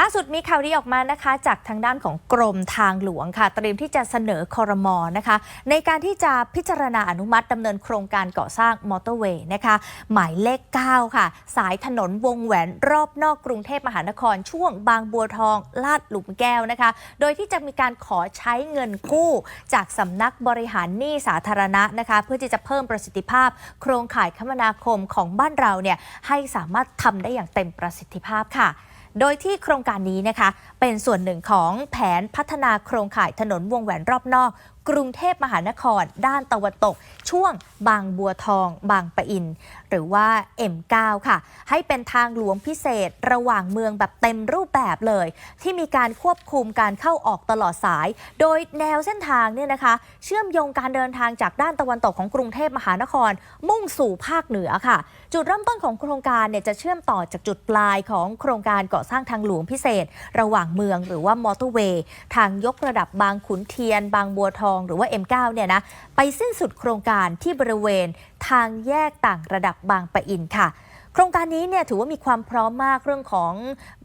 ล่าสุดมีข่าวดีออกมานะคะ จากทางด้านของกรมทางหลวงค่ะ เตรียมที่จะเสนอคอรมอนะคะ ในการที่จะพิจารณาอนุมัติดำเนินโครงการก่อสร้างมอเตอร์เวย์นะคะ หมายเลข 9 ค่ะ สายถนนวงแหวนรอบนอกกรุงเทพมหานครช่วงบางบัวทอง ลาดหลุมแก้วนะคะ โดยที่จะมีการขอใช้เงินกู้ จากสำนักบริหารหนี้สาธารณะนะคะ เพื่อที่จะเพิ่มประสิทธิภาพ โครงข่ายคมนาคมของบ้านเราเนี่ยให้สามารถทำได้อย่างเต็มประสิทธิภาพค่ะ โดยที่โครงการนี้นะคะเป็นส่วนหนึ่งของแผนพัฒนาโครงข่ายถนนวงแหวนรอบนอก กรุงเทพมหานคร ด้านตะวันตก ช่วงบางบัวทอง บางปะอิน หรือว่า M9 ค่ะ ให้เป็นทางหลวงพิเศษระหว่างเมืองแบบเต็มรูปแบบเลย ที่มีการควบคุมการเข้าออกตลอดสาย โดยแนวเส้นทางเนี่ยนะคะ เชื่อมโยงการเดินทางจากด้านตะวันตกของกรุงเทพมหานคร มุ่งสู่ภาคเหนือค่ะ จุดเริ่มต้นของโครงการเนี่ยจะเชื่อมต่อจากจุดปลายของโครงการก่อสร้างทางหลวงพิเศษ ระหว่างเมืองหรือว่ามอเตอร์เวย์ทางยกระดับบางขุนเทียน บางบัวทองหรือว่า M9 เนี่ยนะไปสิ้นสุดโครงการที่บริเวณทางแยกต่างระดับบางปะอินค่ะ โครงการนี้เนี่ยถือว่ามีความพร้อมมากเรื่องของ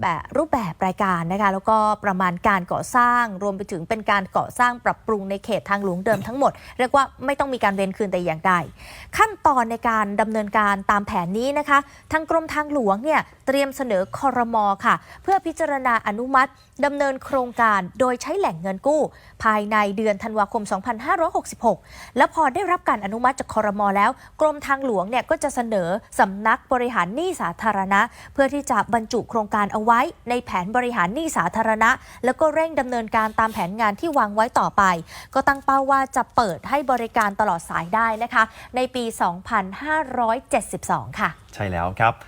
แบบรูปแบบรายการนะคะแล้วก็ประมาณการก่อสร้างรวมไปถึงเป็นการก่อสร้างปรับปรุงในเขตทางหลวงเดิมทั้งหมด เรียกว่าไม่ต้องมีการเวนคืนแต่อย่างใดขั้นตอนในการดำเนินการตามแผนนี้นะคะ ทางกรมทางหลวงเนี่ยเตรียมเสนอคอรมอค่ะ เพื่อพิจารณาอนุมัติดำเนินโครงการโดยใช้แหล่งเงินกู้ ภายในเดือนธันวาคม 2566 แล้วพอได้รับการอนุมัติจากคอรมอแล้ว กรมทางหลวงเนี่ยก็จะเสนอสำนักบริหารหนี้สาธารณะ เพื่อที่จะบรรจุโครงการเอาไว้ในแผนบริหารหนี้สาธารณะ แล้วก็เร่งดำเนินการตามแผนงานที่วางไว้ต่อไป ก็ตั้งเป้าว่าจะเปิดให้บริการตลอดสายได้นะคะ ในปี 2572 ค่ะ ใช่แล้วครับ